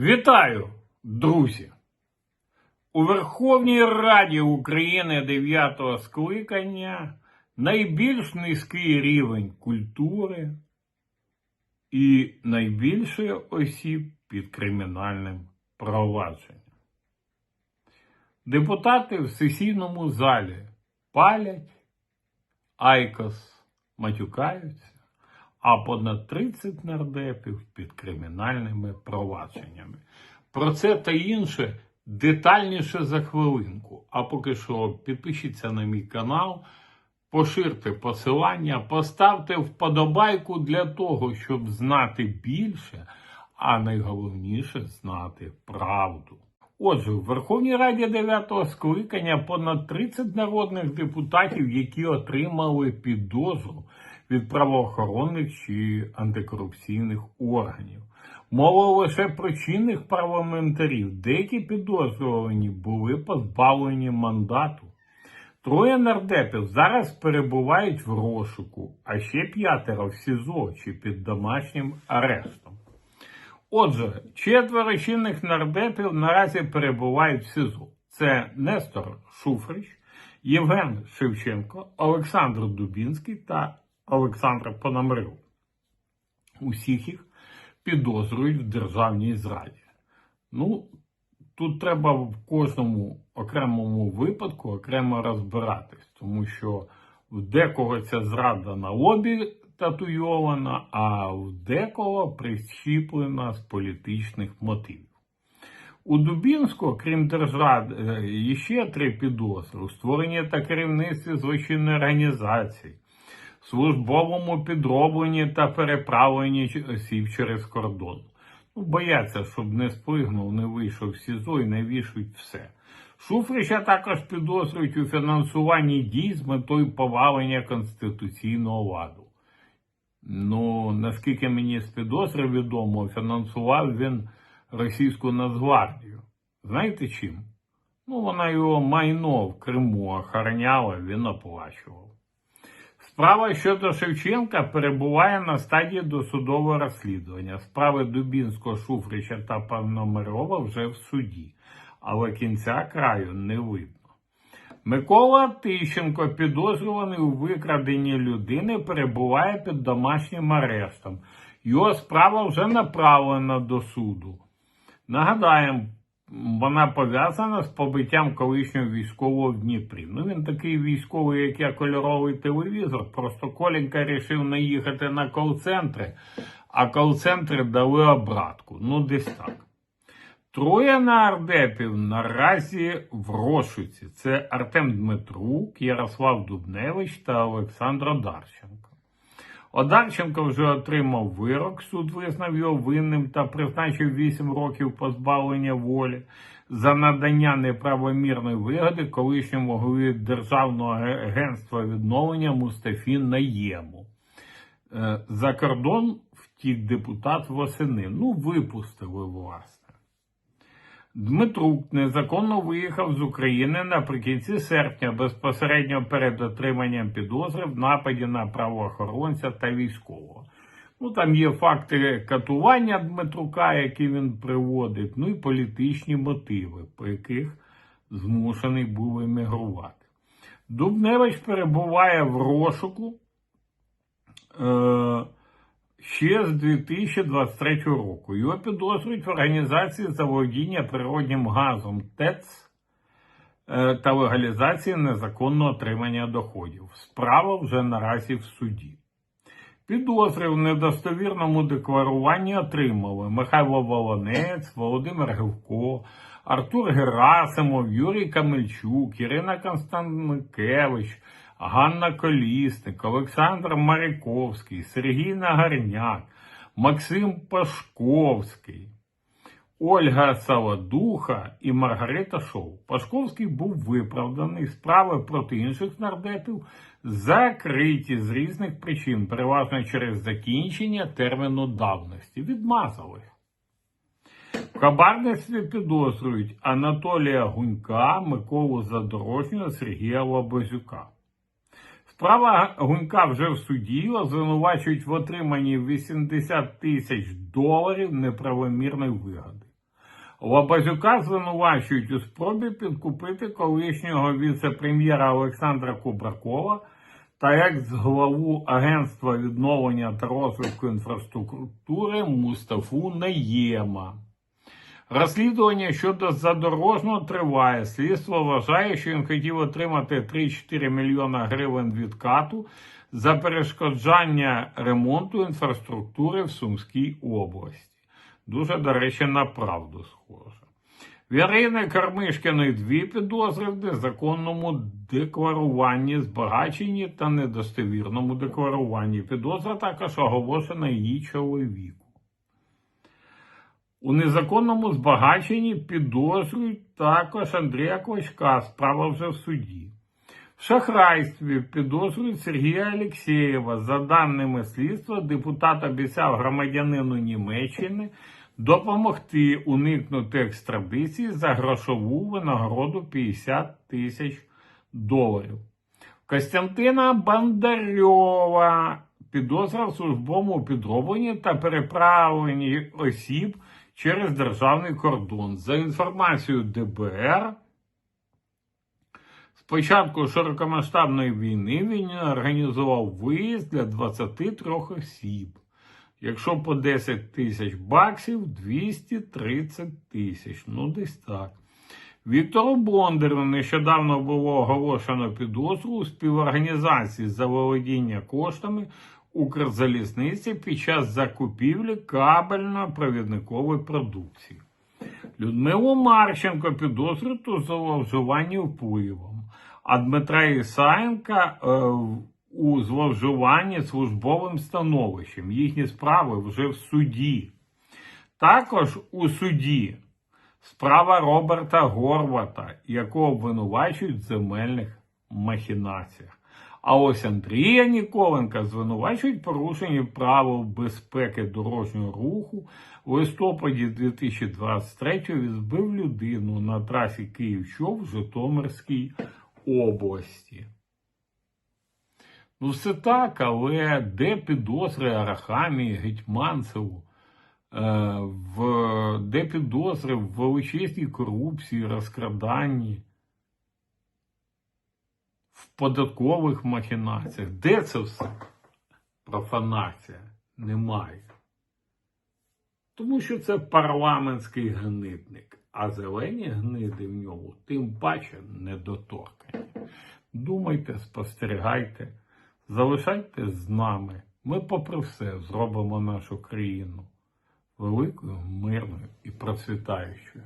Вітаю, друзі! У Верховній Раді України 9-го скликання найбільш низький рівень культури і найбільше осіб під кримінальним провадженням. Депутати в сесійному залі палять, айкос матюкаються а понад 30 нардепів під кримінальними провадженнями. Про це та інше детальніше за хвилинку. А поки що підпишіться на мій канал, поширте посилання, поставте вподобайку для того, щоб знати більше, а найголовніше знати правду. Отже, в Верховній Раді 9-го скликання понад 30 народних депутатів, які отримали підозру від правоохоронних чи антикорупційних органів. Мова лише про чинних парламентарів. Деякі підозрювані були позбавлені мандату. Троє нардепів зараз перебувають в розшуку, а ще п'ятеро в СІЗО чи під домашнім арештом. Отже, четверо чинних нардепів наразі перебувають в СІЗО. Це Нестор Шуфрич, Євген Шевченко, Олександр Дубінський та Олександр Пономарьов. Усіх їх підозрюють в державній зраді. Ну, тут треба в кожному окремому випадку окремо розбиратись, тому що в декого ця зрада на лобі татуйована, а в декого прищіплена з політичних мотивів. У Дубінського, крім держави, є ще три підозри у створенні та керівництві злочинної організації, службовому підробленні та переправленні осіб через кордон. Ну, бояться, щоб не спригнув, не вийшов в СІЗО і не вішують все. Шуфрича також підозрюють у фінансуванні дій з метою повалення конституційного ладу. Ну, наскільки мені з підозри відомо, фінансував він російську Нацгвардію. Знаєте чим? Ну, вона його майно в Криму охороняла, він оплачував. Справа щодо Шевченка перебуває на стадії досудового розслідування. Справи Дубінського, Шуфрича та Пономарьова вже в суді, але кінця краю не видно. Микола Тищенко, підозрюваний у викраденні людини, перебуває під домашнім арештом. Його справа вже направлена до суду. Нагадаємо, вона пов'язана з побиттям колишнього військового в Дніпрі. Ну, він такий військовий, як я кольоровий телевізор. Просто Коленька рішив не їхати на кол-центри, а кол-центри дали обратку. Ну, десь так. Троє нардепів наразі в розшуці. Це Артем Дмитрук, Ярослав Дубневич та Олександр Одарченко. Одарченко вже отримав вирок, суд визнав його винним та призначив 8 років позбавлення волі за надання неправомірної вигоди колишньому голові Державного агентства відновлення Мустафі Наєму. Е, За кордон втік депутат восени. Ну, випустили, власне. Дмитрук незаконно виїхав з України наприкінці серпня безпосередньо перед отриманням підозри в нападі на правоохоронця та військового. Ну там є факти катування Дмитрука, які він приводить, ну і політичні мотиви, по яких змушений був емігрувати. Дубневич перебуває в розшуку. Е- ще з 2023 року. Його підозрюють в організації заволодіння природнім газом ТЕЦ е, та легалізації незаконного отримання доходів. Справа вже наразі в суді. Підозри в недостовірному декларуванні отримали Михайло Волонець, Володимир Гевко, Артур Герасимов, Юрій Камельчук, Ірина Констанкевич, Ганна Колісник, Олександр Маріковський, Сергій Нагарняк, Максим Пашковський, Ольга Саладуха і Маргарита Шоу. Пашковський був виправданий. Справи проти інших нардепів закриті з різних причин, переважно через закінчення терміну давності. Відмазали. В хабарництві підозрюють Анатолія Гунька, Миколу Задорожнього, Сергія Лобозюка. Справа Гунька вже в суді звинувачують в отриманні 80 тисяч доларів неправомірної вигоди. Лабазюка звинувачують у спробі підкупити колишнього віце-прем'єра Олександра Кубракова та екс-главу Агентства відновлення та розвитку інфраструктури Мустафу Наєма. Розслідування щодо задорожного триває. Слідство вважає, що він хотів отримати 3-4 мільйона гривень відкату за перешкоджання ремонту інфраструктури в Сумській області. Дуже, до речі, на правду схоже. В Ірини Кармишкіної дві підозри в незаконному декларуванні, збагаченні та недостовірному декларуванні. Підозра також оголошена її чоловіку. У незаконному збагаченні підозрюють також Андрія Клочка, справа вже в суді. В шахрайстві підозрюють Сергія Алєксєєва. За даними слідства, депутат обіцяв громадянину Німеччини допомогти уникнути екстрадиції за грошову винагороду 50 тисяч доларів. Костянтина Бандарьова підозра в службовому підробленні та переправленні осіб через державний кордон. За інформацією ДБР, з початку широкомасштабної війни він організував виїзд для 23 осіб. Якщо по 10 тисяч баксів, 230 тисяч. Ну, десь так. Віктору Бондарю нещодавно було оголошено підозру у співорганізації за володіння коштами Укрзалізниці під час закупівлі кабельно-провідникової продукції. Людмилу Марченко підозрюють у зловживанні впливом, а Дмитра Ісаєнка е, у зловживанні службовим становищем. Їхні справи вже в суді. Також у суді справа Роберта Горвата, якого обвинувачують в земельних махінаціях. А ось Андрія Ніколенка звинувачують порушенні правил безпеки дорожнього руху. У листопаді 2023 він збив людину на трасі Київ-Чоп в Житомирській області. Ну, все так, але де підозри Арахамії, Гетьманцеву, е, в, де підозри в величезній корупції, розкраданні, в податкових махінаціях? Де це все? Профанація немає. Тому що це парламентський гнидник, а зелені гниди в ньому тим паче недоторкані. Думайте, спостерігайте. Залишайтесь з нами. Ми, попри все, зробимо нашу країну великою, мирною і процвітаючою.